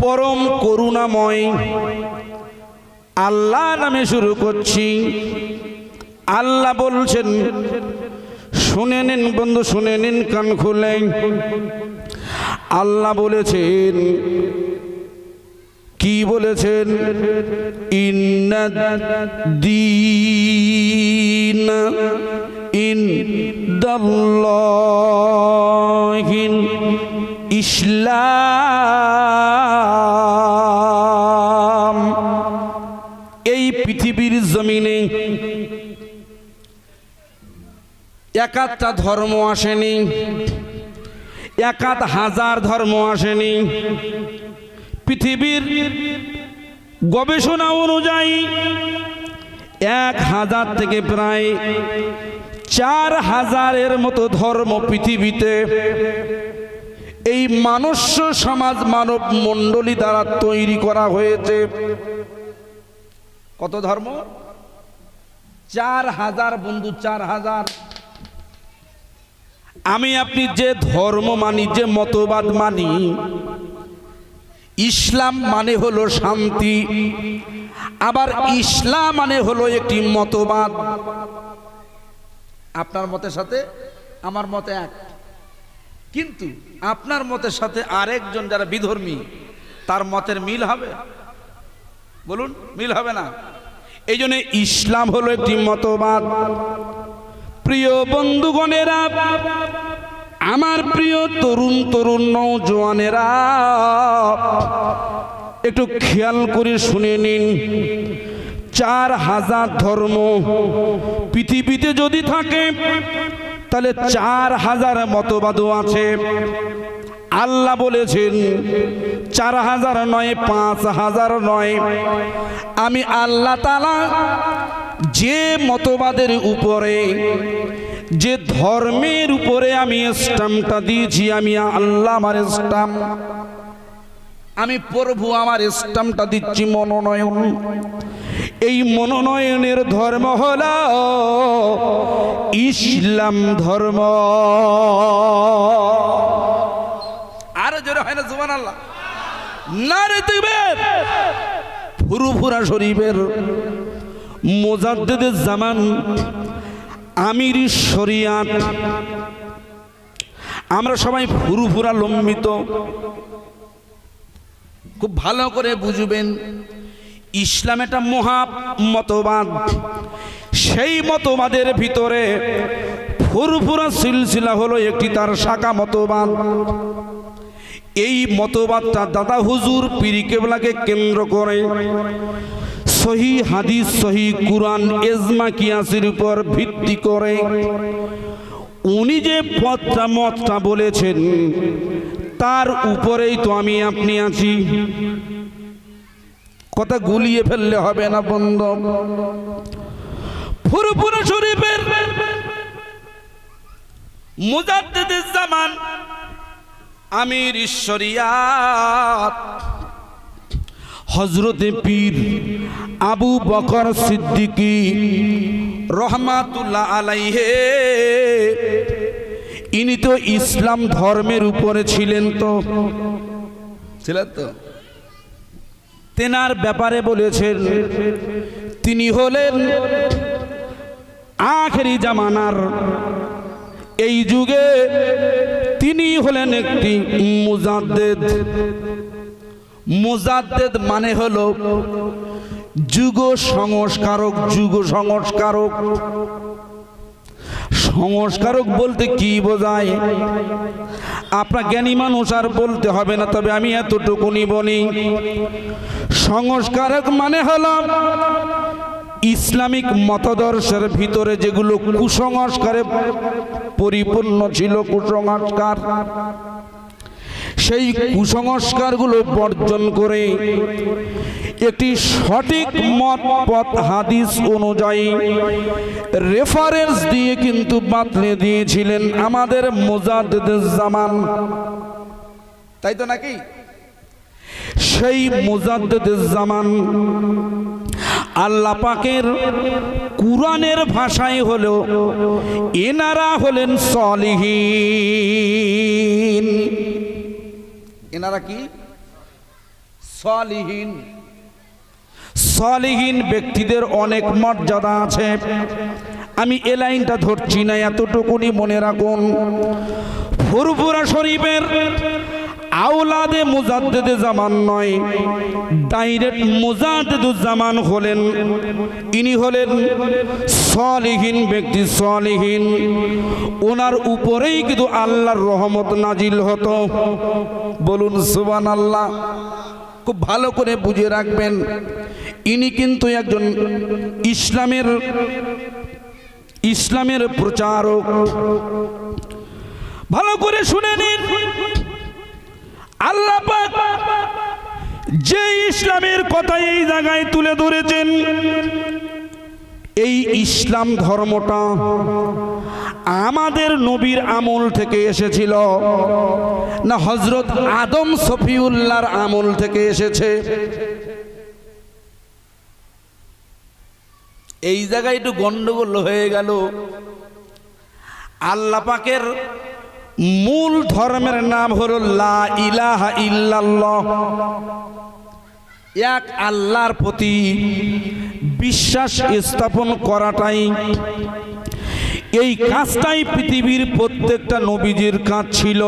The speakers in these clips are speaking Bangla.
পরম করুণাময়। আল্লাহ নামে শুরু করছি। আল্লাহ বলছেন, শুনে নিন বন্ধু, শুনে নিন কান খুলে। আল্লাহ বলেছেন, কি বলেছেন? ইন্দিন ইন দল্লাহিন ইসলাম। জমিনে একাধটা ধর্ম আসেনি একাধ হাজার ধর্ম আসেনি। পৃথিবীর গবেষণা অনুযায়ী এক হাজার থেকে প্রায় চার হাজারের মতো ধর্ম পৃথিবীতে এই মানস্য সমাজ মানব মণ্ডলী দ্বারা তৈরি করা হয়েছে। কত ধর্ম? চার হাজার বন্ধু, চার হাজার। আমি আপনি যে ধর্ম মানি, যে মতবাদ মানি, ইসলাম মানে হলো শান্তি, আবার ইসলাম মানে হলো একটি মতবাদ। আপনার মতের সাথে আমার মতে এক। কিন্তু আপনার মতের সাথে আরেকজন যারা বিধর্মী, তার মতের মিল হবে? বলুন, মিল হবে না? এই ইসলাম হলো একটি মতবাদ। প্রিয় বন্ধুগণেরা, আমার প্রিয় তরুণ তরুণ নৌজওয়ানেরা, একটু খেয়াল করে শুনে নিন। চার হাজার ধর্ম পৃথিবীতে যদি থাকে তাহলে চার হাজার মতবাদও আছে। আল্লাহ বলেছেন, চার হাজার নয়, পাঁচ হাজার নয়। আমি আল্লাহ তালা যে মতবাদের উপরে, যে ধর্মের উপরে আমি স্টাম্পটা দিয়েছি, আমি আল্লাহ আমার স্টাম্প। আমি প্রভু আমার স্টাম্পটা দিচ্ছি মনোনয়ন। এই মনোনয়নের ধর্ম হল ইসলাম ধর্ম। আরও জোরে হয় না জুবান আল্লাহ না রে দিবেন ফুরুফুরা শরীফের মোজাদ্দেদের জামান, আমির শরিয়াত। আমরা সবাই ফুরুফুরা লম্বিত। খুব ভালো করে বুঝবেন ইসলাম এটা মহা মতবাদ। সেই মতবাদের ভিতরে ফুরফুরা সিলসিলা হলো একটি তার শাখা মতবাদ। এই মতবাদটা দাদা হুজুর পিরি কেবলাকে কেন্দ্র করে সহি হাদিস, সহি কুরআন, এজমা, কিয়াসের উপর ভিত্তি করে উনি যে পথটা, মতটা বলেছেন, তার উপরেই তো আমি আপনি আছি। কথা গুলিয়ে ফেললে হবে না বন্ধ। ফুরফুর শরীফের মুজাদ্দিদের জামান আমির ঈশ্বরিয়াত। হজরতে পীর আবু বকর সিদ্দিকি রহমাতুল্লাহ আলাইহে। ইনি তো ইসলাম ধর্মের উপরে ছিলেন তো। ছিলেন তো? তেনার ব্যাপারে বলেছেন, তিনি হলেন আখেরি জামানার। এই যুগে তিনি হলেন একটি মুজাদ্দেদ। মুজাদ্দেদ মানে হলো যুগ সংস্কারক যুগ সংস্কারক সংস্কারক বলতে কি বোঝায়? আপনার জ্ঞানী মানুষ আর বলতে হবে না, তবে আমি এতটুকুনি বলি সংস্কারক মানে হলো ইসলামিক মতদর্শের ভিতরে যেগুলো কুসংস্কারে পরিপূর্ণ ছিল কুসংস্কার, সেই কুসংস্কারগুলো বর্জন করে একটি সঠিক মত পথ হাদিস অনুযায়ী রেফারেন্স দিয়ে কিন্তু বাতলে দিয়েছিলেন আমাদের মোজাদ্দেদের জামান। তাই তো নাকি? সেই মুজাদ্দেদের জামান আল্লাহ পাকের কুরআনের ভাষায় হলো এনারা হলেন সলিহীন। এনারা কি? সলিহীন। সলিহীন ব্যক্তিদের অনেক মর্যাদা আছে। আমি এ লাইনটা ধরছি না এতটুকুনি মনে রাখুন। ফুরফুরা শরীফের আওলাদে মুজাদ্দেদে জামান নয়, ডাইরেক্ট মুজাদ্দেদুজ জামান হলেন। ইনি হলেন সলিহীন ব্যক্তি, সলিহীন। ওনার উপরেই কিন্তু আল্লাহর রহমত নাজিল হতো। বলুন সুবান আল্লাহ খুব ভালো করে বুঝে রাখবেন। ইনি কিন্তু একজন ইসলামের ইসলামের প্রচারক। ভালো করে শুনে নিন। আল্লাহ যে ইসলামের কথা এই জায়গায় তুলে ধরেছেন, এই ইসলাম ধর্মটা আমাদের নবীর আমল থেকে এসেছিল, না হজরত আদম সফিউল্লাহর আমল থেকে এসেছে। এই জায়গায় একটু গন্ডগোল হয়ে গেল। আল্লাহ পাকের মূল ধর্মের নাম হল লা ইলাহা ইল্লাল্লাহ। এক আল্লাহর প্রতি বিশ্বাস স্থাপন করাটাই এই কাজটাই পৃথিবীর প্রত্যেকটা নবীজির কাজ ছিল।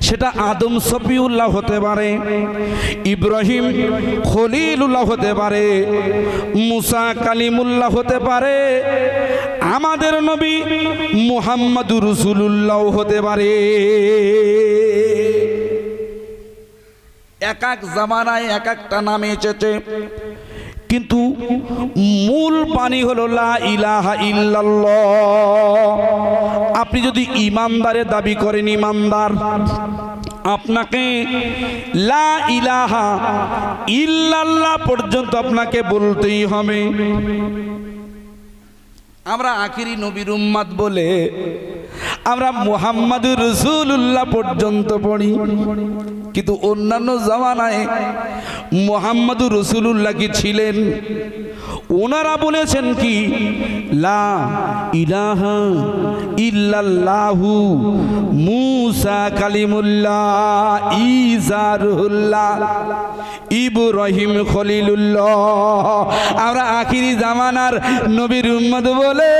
সেটা আদম সফিউল্লাহ হতে পারে, ইব্রাহিম খলিলুল্লাহ হতে পারে, মুসা কালিমুল্লাহ হতে পারে, আমাদের নবী মুহাম্মাদুর রসুলুল্লাহ হতে পারে। এক এক জামানায় এক একটা নামে এসেছে। কিন্তু মূল পানি হলো লা ইলাহা ইল্লাল্লাহ। আপনি যদি ইমানদারের দাবি করেন, ইমানদার, আপনাকে লা ইলাহা ইল্লাল্লাহ পর্যন্ত আপনাকে বলতেই হবে। আমরা আখিরি নবীর উম্মাদ বলে আমরা মুহাম্মাদুর রসুল্লাহ পর্যন্ত পড়ি। কিন্তু অন্যান্য জামানায় মোহাম্মদুর রসুল্লাহ কি ছিলেন? ওনারা বলেছেন কি, লা ইলাহা ইল্লাল্লাহু মুসা কালিমুল্লাহ, ঈসা রুহুল্লাহ, ইব্রাহিম খলিলুল্লাহ। আমরা আখিরি জামানার নবীর উম্মত বলে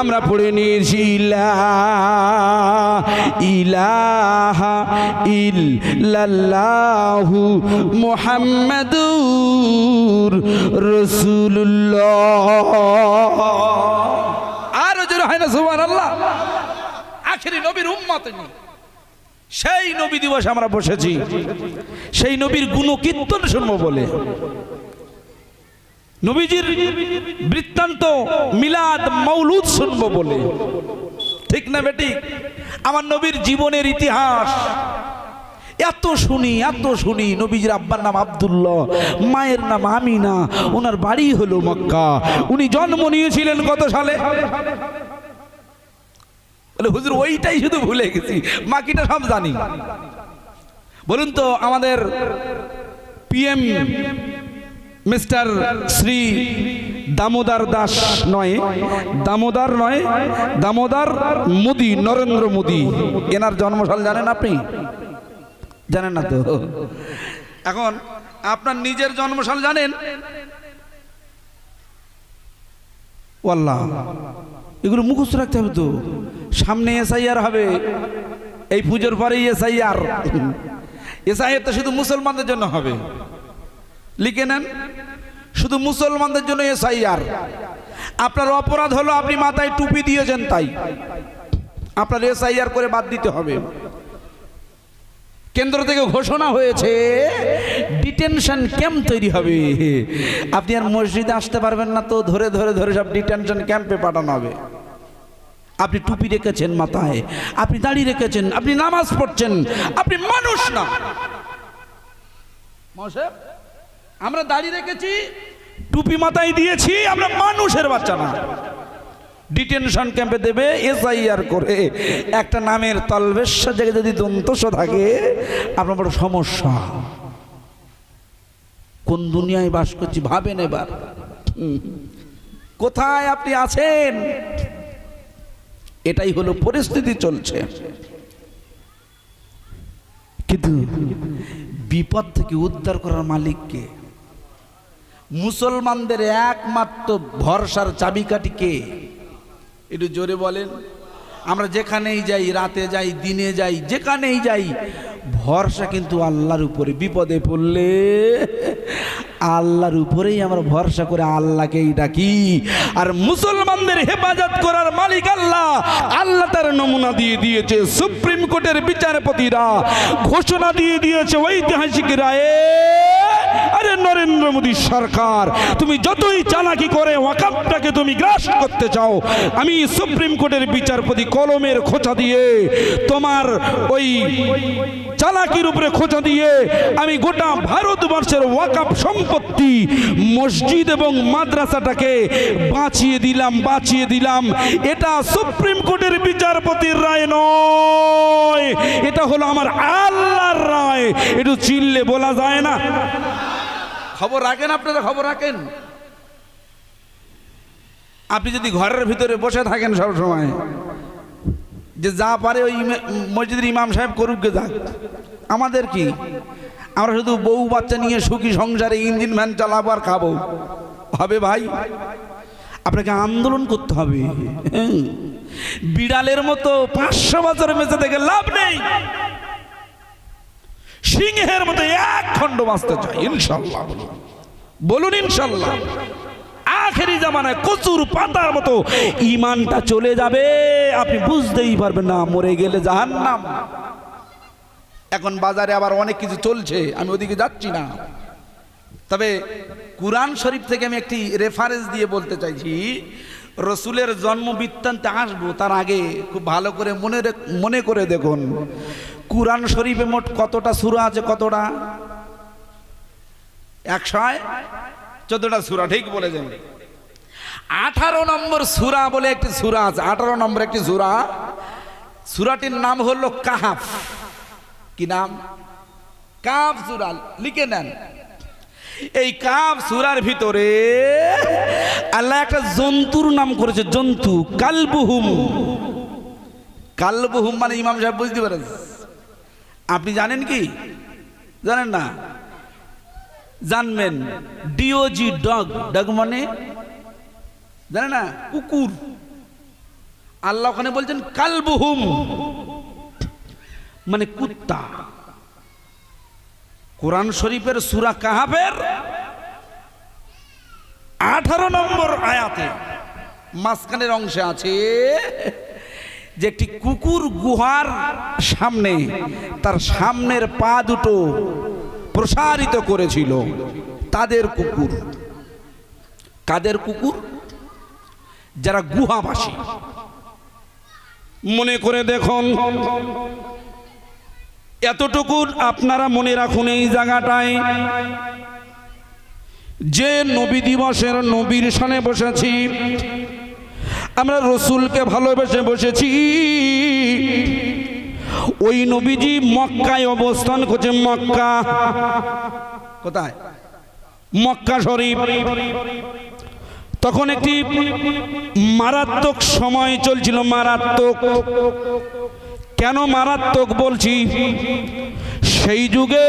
আমরা পড়ে নিয়েছি। লা ইলাহা ইল্লাল্লাহু মুহাম্মাদুর রাসূলুল্লাহ। আরও জোরে হয় না, সুবহানাল্লাহ। আখেরি নবীর উম্মত সেই নবী দিবস আমরা বসেছি। সেই নবীর গুণ কীর্তন শুনব বলে। নবীজির বৃত্তান্ত মিলাদ মৌলুদ শুনব বলে। ঠিক না বেটি? আমার নবীর জীবনের ইতিহাস। এত শুনি এত শুনি নবীজির আব্বার নাম আব্দুল্লাহ, মায়ের নাম আমিনা, ওনার বাড়ি হলো মক্কা। উনি জন্ম নিয়েছিলেন কত সালে? হুজুর, ওইটাই শুধু ভুলে গেছি, বাকিটা সব জানি। বলুন তো, আমাদের পিএম মিস্টার শ্রী দামোদর দাস নয়, দামোদর নয়, দামোদর মোদি, নরেন্দ্র মোদি। এনার জন্মসাল জানেন আপনি? জানেন না তো? এখন আপনার নিজের জন্মসাল জানেন? ওয়াল্লাহ, এগুলো মুখস্থ রাখতে হবে তো। সামনে এসআইআর হবে। এই পুজোর পরেই এসআইআর। এসআইআর তো শুধু মুসলমানদের জন্য হবে। লিখে নেন। শুধু মুসলমানদের জন্য এসআইআর আপনার অপরাধ হলো আপনি মাথায় টুপি দিয়েছেন তাই। আপনার এসআইআর করে বাদ দিতে হবে। কেন্দ্র থেকে ঘোষণা হয়েছে ডিটেনশন ক্যাম্প তৈরি হবে। আপনি আর মসজিদে আসতে পারবেন না তো ধরে ধরে ধরে সব ডিটেনশন ক্যাম্পে পাঠানো হবে। আপনি টুপি রেখেছেন মাথায় আপনি দাড়ি রেখেছেন আপনি নামাজ পড়ছেন আপনি মানুষ না। মহাশয়, আমরা দাড়ি রেখেছি, টুপি মাথায় দিয়েছি, আমরা মানুষের বাচ্চা না। ডিটেনশন ক্যাম্পে দেবে এসআইআর করে, একটা নামের তলবেশ্বর জায়গায় যদি দন্তস থাকে, আপনার বড় সমস্যা। কোন দুনিয়ায় বাস করছি, ভাবেন এবার। কোথায় আপনি আছেন? এটাই হলো পরিস্থিতি চলছে। কিন্তু বিপদ থেকে উদ্ধার করার মালিককে মুসলমানদের একমাত্র ভরসার চাবিকাঠি কে? একটু জোরে বলেন। আমরা যেখানেই যাই, রাতে যাই, দিনে যাই, যেখানেই যাই, ভরসা কিন্তু আল্লাহর উপরে। বিপদে পড়লে আল্লাহর উপরেই আমরা ভরসা করে আল্লাহকেই ডাকি। আর মুসলমানদের হেফাজত করার মালিক আল্লাহ আল্লাহ তার নমুনা দিয়ে দিয়েছে সুপ্রিম কোর্টের বিচারপতিরা। ঘোষণা দিয়ে দিয়েছে ঐতিহাসিক রায়ে। আরে নরেন্দ্র মোদী সরকার, তুমি যতই চালাকি করে, ওয়াকাপটাকে তুমি গ্রাস করতে চাও, আমি সুপ্রিম কোর্টের বিচারপতি কলমের খোঁচা দিয়ে, তোমার ওই চালাকির উপরে খোঁচা দিয়ে, আমি গোটা ভারতবর্ষের ওয়াকাপ সম্পত্তি, মসজিদ এবং মাদ্রাসাটাকে বাঁচিয়ে দিলাম বাঁচিয়ে দিলাম। এটা সুপ্রিম কোর্টের বিচারপতির রায় নয়। এটা হলো আমার আল্লাহর রায়। একটু চিল্লে বলা যায় না? খবর রাখেন, আপনারা খবর রাখেন। আপনি যদি ঘরের ভিতরে বসে থাকেন সব সময় যে যা পারে ওই মসজিদের ইমাম সাহেব করুক গে যাক। আমাদের কি? আমরা শুধু বউ বাচ্চা নিয়ে সুখী সংসারে ইঞ্জিন ভ্যান চালাবো আর খাব। হবে ভাই? আপনাকে আন্দোলন করতে হবে। বিড়ালের মতো পাঁচশো বছর বেঁচে থেকে লাভ নেই। সিংহের মতো এক খণ্ড বাঁচতে চাই ইনশাল্লাহ বলুন। ইনশাল্লাহ আখেরি জামানায় কচুর পাতার মতো ইমানটা চলে যাবে, আপনি বুঝতেই পারবেন না, মরে গেলে জাহান্নাম। এখন বাজারে আবার অনেক কিছু চলছে, আমি ওদিকে যাচ্ছি না। তবে কুরআন শরীফ থেকে আমি একটি রেফারেন্স দিয়ে বলতে চাইছি, রসুলের জন্ম বৃত্তান্তে আসব, তার আগে খুব ভালো করে মনে মনে করে দেখুন। কুরআন শরীফে মোট কতটা সুরা আছে কতটা? একশয়? চোদ্দটা সুরা, ঠিক বলেছেন। আঠারো নম্বর সুরা বলে একটি সুরা আছে। আঠারো নম্বর একটি সুরা। সুরাটির নাম হলো কাহাফ। কি নাম? কাফ সুরা, লিখে নেন। এই কাফ সুরার ভিতরে আল্লাহ একটা জন্তুর নাম করেছে, জন্তু, কালবুহুম। কালবুহুম মানে ইমাম সাহেব বুঝতে পারেন আপনি জানেন কি? জানেন না? জানবেন। ডিওজি ডগ ডগ মানে? জানেন না? কুকুর। আল্লাহ ওখানে বলছেন, কালবহুম। মানে কুত্তা। কোরআন শরীফের সুরা কাহাবের আঠারো নম্বর আয়াতে মাঝখানের অংশে আছে যে একটি কুকুর গুহার সামনে, তার সামনের পা দুটো প্রসারিত করেছিল। তাদের কুকুর। কাদের কুকুর? যারা গুহাবাসী। মনে করে দেখুন, এতটুকু আপনারা মনে রাখুন এই জায়গাটায়। যে নবী দিবসের নবীর সানে বসেছি আমরা রসুলকে ভালোবেসে বসেছি। ওই নবীজি মক্কায় অবস্থান করছে, মক্কা। কোথায়? মক্কা শরীফ। তখন একটি মারাত্মক সময় চলছিল, মারাত্মক। কেন মারাত্মক বলছি? সেই যুগে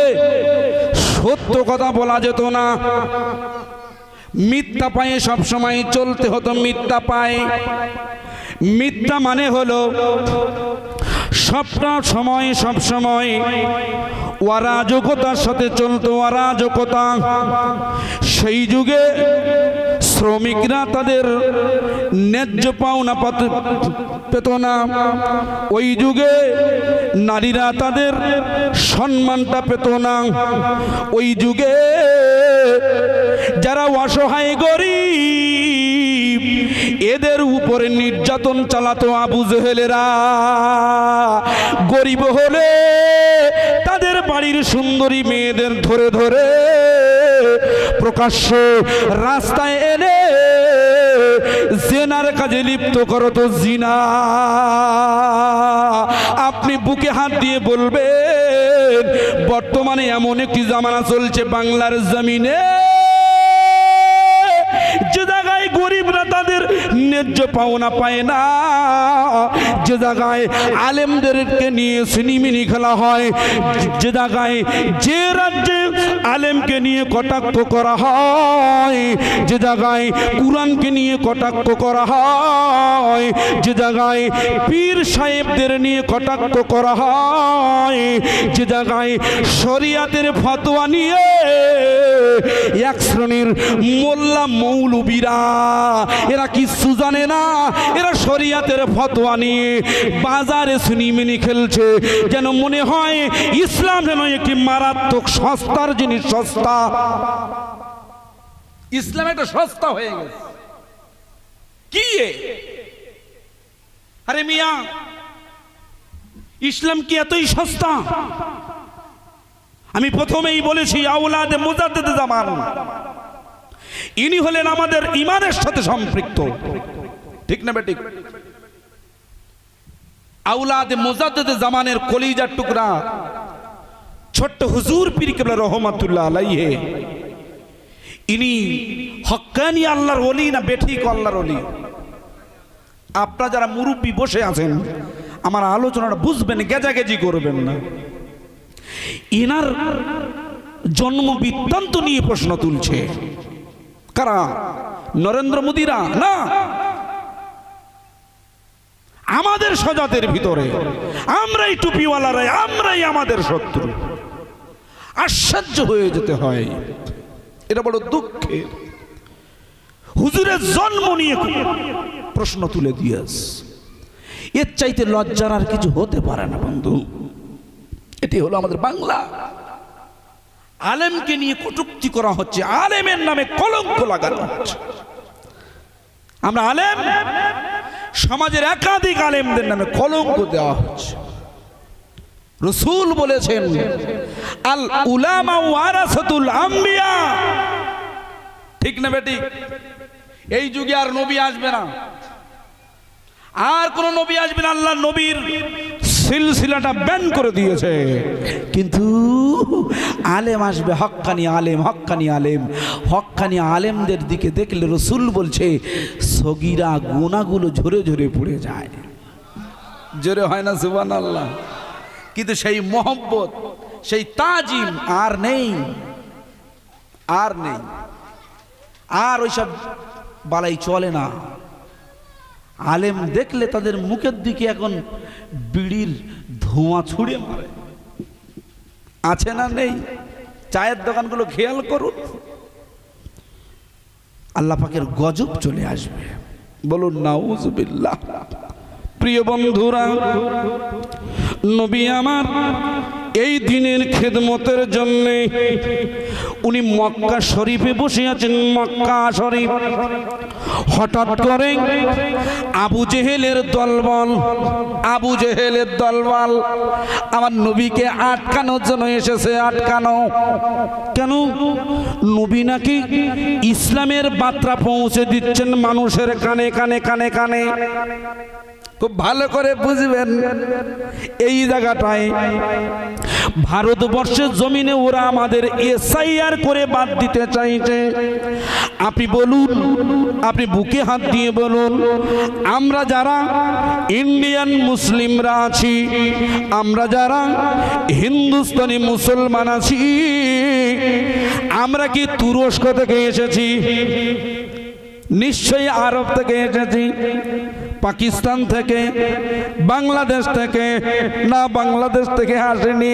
সত্য কথা বলা যেত না। মিথ্যা পায়ে সবসময় চলতে হতো মিথ্যা পায়ে। মিথ্যা মানে হলো সবটা সময় সব সময় অরাজকতার সাথে চলতো, অরাজকতা। সেই যুগে শ্রমিকরা তাদের ন্যায্য পাওনা পাত- পেত না। ওই যুগে নারীরা তাদের সম্মানটা পেত না। ওই যুগে যারা অসহায় গরিব, এদের উপরে নির্যাতন চালাতো আবু জেহেলেরা। গরিব হলে তাদের বাড়ির সুন্দরী মেয়েদের ধরে ধরে প্রকাশ্য রাস্তায় এনে জেনার কাজে লিপ্ত করো তো জিনা। আপনি বুকে হাত দিয়ে বলবেন, বর্তমানে এমন একটি জামানা চলছে বাংলার জমিনে। গরিবরা তাদের ন্যায্য পাওনা পায় না। যে জায়গায় আলেমদেরকে নিয়ে সিনিমিনি খেলা হয়, যে জায়গায় যে রাজ্যে আলেমকে নিয়ে কটাক্ষ করা হয়, যে জায়গায় কোরআনকে নিয়ে কটাক্ষ করা হয়, যে জায়গায় পীর সাহেবদের নিয়ে কটাক্ষ করা হয়, যে জায়গায় শরিয়াতের ফতোয়া নিয়ে এক শ্রেণির মোল্লা মৌলবীরা, এরা কিচ্ছু জানে না? এরা শরিয়াতের ফতোয়া নিয়ে বাজারে সিনিমিনি খেলছে, যেন মনে হয় ইসলাম যেন একটি মারাত্মক সস্তার জিনিস সস্তা। ইসলাম একটা সস্তা হয়ে গেছে। কি আরে মিয়া ইসলাম কি এতই সস্তা? আমি প্রথমেই বলেছি আউলাদে মুজাদ্দেদে জামান। ইনি হলেন আমাদের ইমানের সাথে সম্পৃক্ত। ঠিক না বেঠিক? আউলাদে মুজাদ্দেদে জামানের কলিজার টুকরা। ছোট্ট হুজুর পীর কেবলা রহমাতুল্লাহ আলাইহে। ইনি হক্কানি আল্লাহর অলি না বেঠিক আল্লাহর অলি আপনারা যারা মুরব্বী বসে আছেন, আমার আলোচনাটা বুঝবেন, গেজাগেজি করবেন না। ইনার জন্ম বৃত্তান্ত নিয়ে প্রশ্ন তুলছে। কারা? নরেন্দ্র মোদীরা? না। আমাদের সজাতের ভিতরে, আমরাই টুপিওয়ালারাই, আমরাই আমাদের শত্রু। আশ্চর্য হয়ে যেতে হয়। এটা বড় দুঃখের। হুজুরের জন্ম নিয়ে প্রশ্ন তুলে দিয়েস। এর চাইতে লজ্জার আর কিছু হতে পারে না, বন্ধু। এটি হলো আমাদের বাংলা। আলেমকে নিয়ে কটুক্তি করা হচ্ছে, আলেমের নামে কলঙ্ক লাগানো হচ্ছে। আমরা আলেম, সমাজের একাধিক আলেমদের নামে কলঙ্ক দেওয়া হচ্ছে। রসুল বলেছেন, আল উলামা ওয়ারাসাতুল আম্বিয়া। ঠিক না বেটি? এই যুগে আর নবী আসবে না। আর কোন নবী আসবে না, আল্লাহ নবীর সিলসিলাটা ব্যান করে দিয়েছে। কিন্তু আলেম আসবে হক্কানি আলেম হক্কানি আলেম। হক্কানি আলেমদের দিকে দেখলে রসুল বলছে, সগিরা গোনাগুলো ঝরে ঝরে পড়ে যায়। জোরে হয় না সুবান আল্লাহ কিন্তু সেই মোহব্বত, সেই তাজিম আর নেই আর নেই। আর ওইসব বালাই চলে না। আলেম দেখলে তাদের মুখের দিকে এখন বিড়ির ধোঁয়া ছুড়ে মারে। আছে না নেই? চায়ের দোকানগুলো খেয়াল করুন। আল্লাহ পাকের গজব চলে আসবে। বলুন, নাউজুবিল্লাহ। প্রিয় বন্ধুরা নবী আমার, এই দিনের খেদমতের জন্য উনি মক্কা শরীফে বসে আছেন, মক্কা শরীফ। হঠাৎ করে আবু জেহেলের দলবল, আবু জেহেলের দলবল আমার নবীকে আটকানোর জন্য এসেছে, আটকানো। কেন? নবী নাকি ইসলামের বার্তা পৌঁছে দিচ্ছেন মানুষের কানে কানে কানে কানে। খুব ভালো করে বুঝবেন। এই জায়গাটায় ভারতবর্ষের জমিনে ওরা আমাদের এসআইআর করে বাদ দিতে চাইছে। আপনি বলুন, আপনি বুকে হাত দিয়ে বলুন, আমরা যারা ইন্ডিয়ান মুসলিমরা আছি, আমরা যারা হিন্দুস্তানি মুসলমান আছি, আমরা কি তুরস্ক থেকে এসেছি? নিশ্চয়ই আরব থেকে এসেছি। পাকিস্তান থেকে, বাংলাদেশ থেকে, না বাংলাদেশ থেকে আসেনি।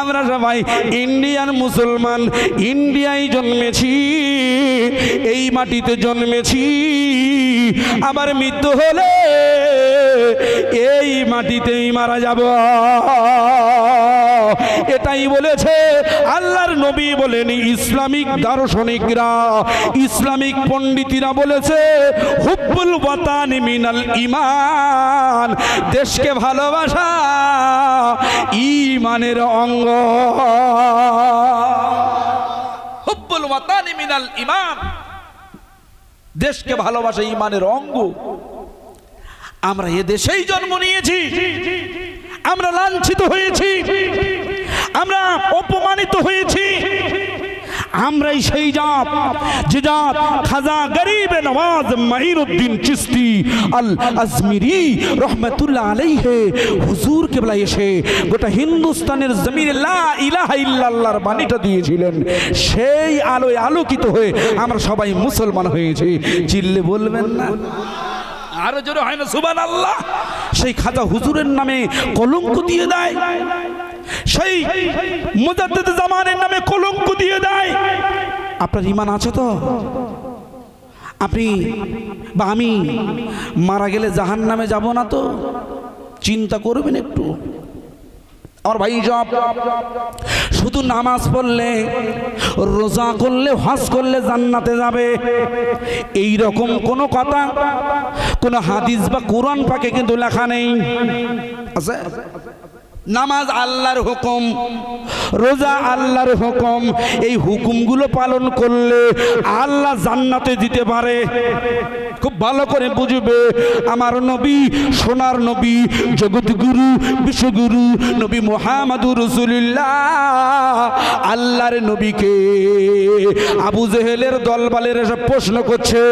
আমরা সবাই ইন্ডিয়ান মুসলমান, ইন্ডিয়ায় জন্মেছি, এই মাটিতে জন্মেছি। আবার মৃত্যু হলে এই মাটিতেই মারা যাব। এটাই বলেছে আল্লাহর নবী বলেন, ইসলামিক দার্শনিকরা, ইসলামিক পণ্ডিতিরা বলেছে, হুব্বুল ওয়াতানি মিনাল ইমান দেশকে ভালোবাসা ইমানের অঙ্গ। হুব্বুল ওয়াতানি মিনাল ইমান দেশকে ভালোবাসা ইমানের অঙ্গ। আমরা এ দেশেই জন্ম নিয়েছি। আমরা লাঞ্ছিত হয়েছি। আমরা অপমানিত হয়েছি। আমরাই সেই জাত, যে জাত খাজা গরিবে নওয়াজ মাহিরুদ্দিন চিস্তি আল আজমিরি রহমতুল্লাহ আলাইহে হুজুর কেবলা এসে গোটা হিন্দুস্তানের জমিনে লা ইলাহা ইল্লাল্লাহর বাণীটা দিয়েছিলেন। সেই আলোয় আলোকিত হয়ে আমরা সবাই মুসলমান হয়েছি। চিল্লে বলবেন না। আরও জোরে হয় না সুবান আল্লাহ সেই খাজা হুজুরের নামে কলঙ্ক দিয়ে দেয়। সেই মুজাদ্দিদ জামানের নামে কলঙ্ক দিয়ে দেয়। আপনার ইমান আছে তো? আপনি বা আমি মারা গেলে জাহান নামে যাব না তো? চিন্তা করবেন একটু। আমার ভাই, সব শুধু নামাজ পড়লে, রোজা করলে, হজ করলে জান্নাতে যাবে। এই রকম কোনো কথা, কোনো হাদিস বা কোরআন পাকে কিন্তু লেখা নেই। আছে? নামাজ আল্লাহর হুকুম, রোজা আল্লাহর হুকুম, এই হুকুমগুলো পালন করলে আল্লাহ জান্নাতে দিতে পারে। খুব ভালো করে বুঝবে আমার নবী, সোনার নবী, জগৎগুরু, বিশ্বগুরু, নবী মোহাম্মদুর রসুলিল্লাহ, আল্লাহর নবীকে। আবু জেহেলের দলবালের এসব প্রশ্ন করছে,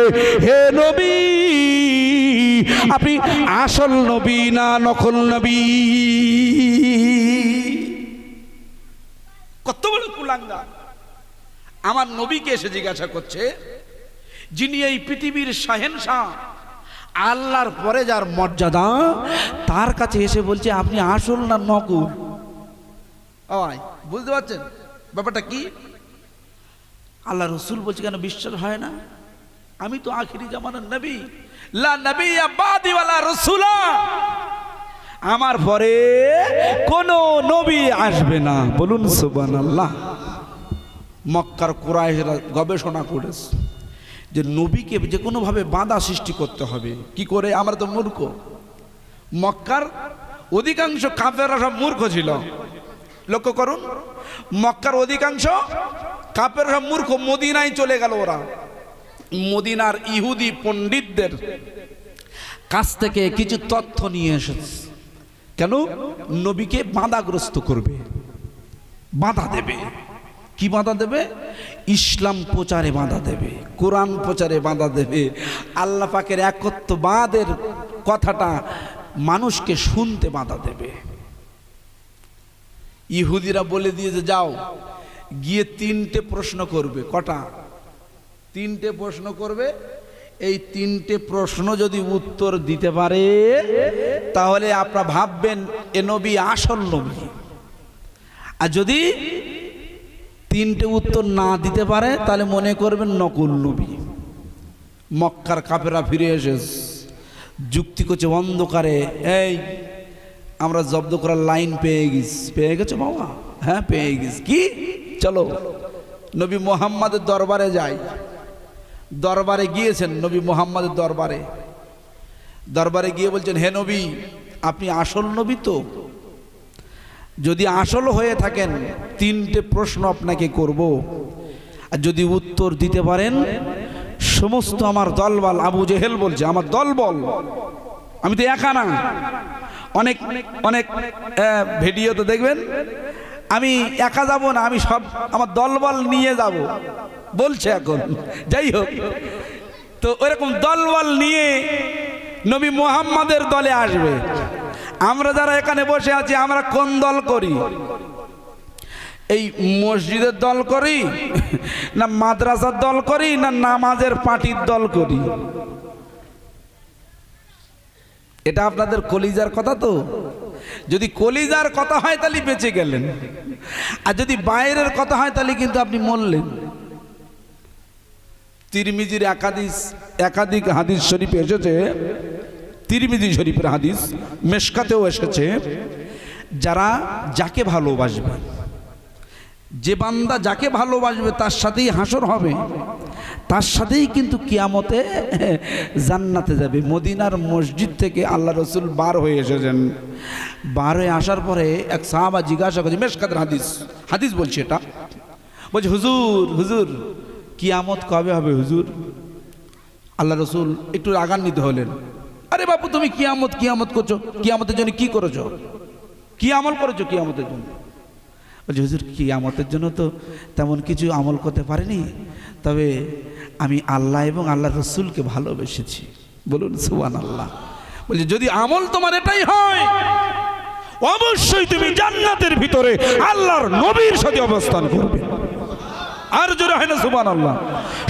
হে নবী আপনি আসল নবী না নকল নবী? কত বড় কুলাঙ্গা। আমার নবীকে এসে জিজ্ঞাসা করছে, যিনি এই পৃথিবীর শাহেনশাহ, আল্লাহর পরে যার মর্যাদা, তার কাছে এসে বলছে, আপনি আসল না নকল? বুঝতে পারছেন? ব্যাপারটা কি? আল্লাহ রসুল বলছে, কেন বিশ্বাস হয় না? আমি তো আখিরি জামানার নবী। লা নবী আবাদি ওয়ালা রসুলা। আমার পরে কোন নবী আসবে না। বলুন সুবহানাল্লাহ। মক্কার কোরআশরা গবেষণা করেছে যে নবীকে যে কোনোভাবে বাধা সৃষ্টি করতে হবে। কি করে? আমরা তো মূর্খ। মক্কার অধিকাংশ কাফেররা সব মূর্খ ছিল। লক্ষ্য করুন, মক্কার অধিকাংশ কাপের সব মূর্খ। মদিনায় চলে গেল ওরা। মদিনার ইহুদি পণ্ডিতদের কাছ থেকে কিছু তথ্য নিয়ে এসেছে। কেন? নবীকে বাধাগ্রস্ত করবে। বাধা দেবে। কি বাধা দেবে? ইসলাম প্রচারে বাধা দেবে, কোরআন প্রচারে বাধা দেবে। আল্লাহ পাকের একত্ববাদের কথাটা মানুষকে শুনতে বাধা দেবে। ইহুদিরা বলে দিয়েছে, যাও, গিয়ে তিনটে প্রশ্ন করবে, কটা? তিনটে প্রশ্ন করবে। এই তিনটে প্রশ্ন যদি উত্তর দিতে পারে, তাহলে আপনারা ভাববেন, এ নবী আসল নবী। আর যদি তিনটে উত্তর না দিতে পারে, তাহলে মনে করবেন নকুল নবী। মক্কার কাপেরা ফিরে এসে যুক্তি করছে অন্ধকারে, এই, আমরা জব্দ করার লাইন পেয়ে গেছি। পেয়ে গেছো বাবা? হ্যাঁ পেয়ে গেছি। কি? চলো, নবী মোহাম্মদের দরবারে যাই। দরবারে গিয়েছেন নবী মোহাম্মদের দরবারে। দরবারে গিয়ে বলছেন, হে নবী, আপনি আসল নবী তো? যদি আসল হয়ে থাকেন, তিনটে প্রশ্ন আপনাকে করব। আর যদি উত্তর দিতে পারেন, সমস্ত আমার দলবল আবু জেহেল বলছে, আমার দলবল? আমি তো একা না। অনেক অনেক ভিডিও তো দেখবেন। আমি একা যাব না, আমি সব, আমার দলবল নিয়ে যাব। বলছে এখন। যাই হোক। তো ওরকম দলবল নিয়ে নবী মোহাম্মদের দলে আসবে। আমরা যারা এখানে বসে আছি, আমরা কোন দল করি? এই মসজিদের দল করি, না মাদ্রাসার দল করি, না নামাজের পার্টির দল করি? এটা আপনাদের কলিজার কথা তো। যদি কলিজার কথা হয় তাহলে বেঁচে গেলেন। আর যদি বাইরের কথা হয় তাহলে কিন্তু আপনি মরলেন। তিরমিজির একাদিস, একাধিক হাদিস শরীফ এসেছে। তিরমিজি শরীফের হাদিস মেশকাতেও এসেছে। যারা যাকে ভালোবাসবে, যে বান্দা যাকে ভালোবাসবে, তার সাথেই হাসর হবে। তার সাথেই কিন্তু কিয়ামতে জান্নাতে যাবে। মদিনার মসজিদ থেকে আল্লাহ রসুল বার হয়ে এসেছেন। বার হয়ে আসার পরে এক সাহাবা জিজ্ঞাসা করছে, মেশকাতের হাদিস হাদিস বলছে এটা? বলছে, হুজুর হুজুর কিয়ামত কবে হবে, হুজুর? আল্লাহ রসুল একটু রাগান্বিত হলেন। আরে বাপু, তুমি কিয়ামত কিয়ামত করছ। কিয়ামতের জন্য কি করেছ? কি আমল করেছ কিয়ামতের জন্য? বলছি, হুজুর কি আমতের জন্য তো তেমন কিছু আমল করতে পারিনি। তবে আমি আল্লাহ এবং আল্লাহ রসুলকে ভালোবেসেছি। বলুন সুবান আল্লাহ বলছি, যদি আমল তোমার এটাই হয়, অবশ্যই তুমি জান্নাতের ভিতরে আল্লাহর নবীর সাথে অবস্থান করবে। আর জোরে হয় না সুবান আল্লাহ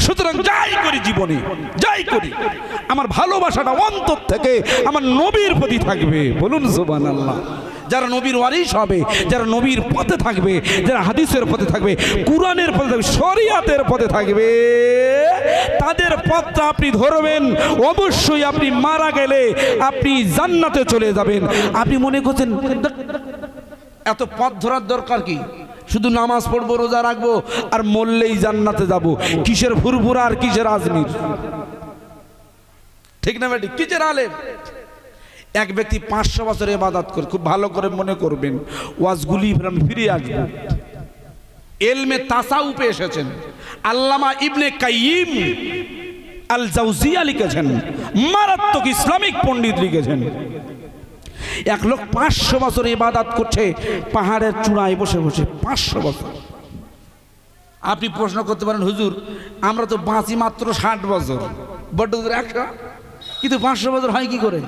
সুতরাং যাই করি জীবনে, যাই করি। আমার ভালোবাসাটা অন্তর থেকে আমার নবীর প্রতি থাকবে। বলুন সুবান আল্লাহ যারা নবীর ওয়ারিস হবে, যারা নবীর পথে থাকবে, যারা হাদিসের পথে থাকবে, কোরআনের পথে থাকবে, শরিয়াতের পথে থাকবে, তাদের পথটা আপনি ধরবেন। অবশ্যই আপনি মারা গেলে আপনি জান্নাতে চলে যাবেন। আপনি মনে করছেন, এত পথ ধরার দরকার কি? শুধু নামাজ পড়ব, রোজা রাখব আর মরলেই জান্নাতে যাব। কিসের ফুরফুরা আর কিসের আজমির? ঠিক না বেটি কিসের আলেম? এক ব্যক্তি পাঁচশো বছর এবাদাত করে, খুব ভালো করে মনে করবেন, ওয়াজগুলি আমি ফিরে আসব। এলমে তাসাউপে এসেছেন, আল্লামা ইবনে কাইয়িম আল জাউজিয়া লিখেছেন, মারাত্মক ইসলামিক পণ্ডিত লিখেছেন। এক লোক পাঁচশো বছর ইবাদাত করছে, পাহাড়ের চূড়ায় বসে বসে, পাঁচশো বছর। আপনি প্রশ্ন করতে পারেন, হুজুর, আমরা তো বাঁচি মাত্র ষাট বছর, বড্ড একশো কিন্তু পাঁচশো বছর হয় কি করে?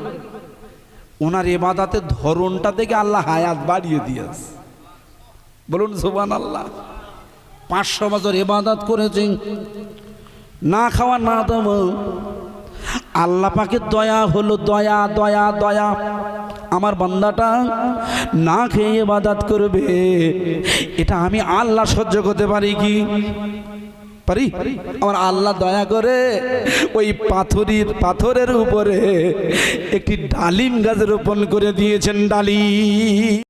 ওনার এবাদাতের ধরনটা থেকে আল্লাহ হায়াত বাড়িয়ে দিয়েছে। বলুন সুবান আল্লাহ পাঁচশো বছর এবাদাত করেছেন, না খাওয়া না দেওয়া আল্লাহ পাকের দয়া হলো দয়া দয়া দয়া। আমার বান্দাটা না খেয়ে বাদাত করবে। এটা আমি আল্লাহ সহ্য করতে পারি কি? পারি? আমার আল্লাহ দয়া করে ওই পাথরের পাথরের উপরে একটি ডালিম গাছ রোপণ করে দিয়েছেন ডালিম।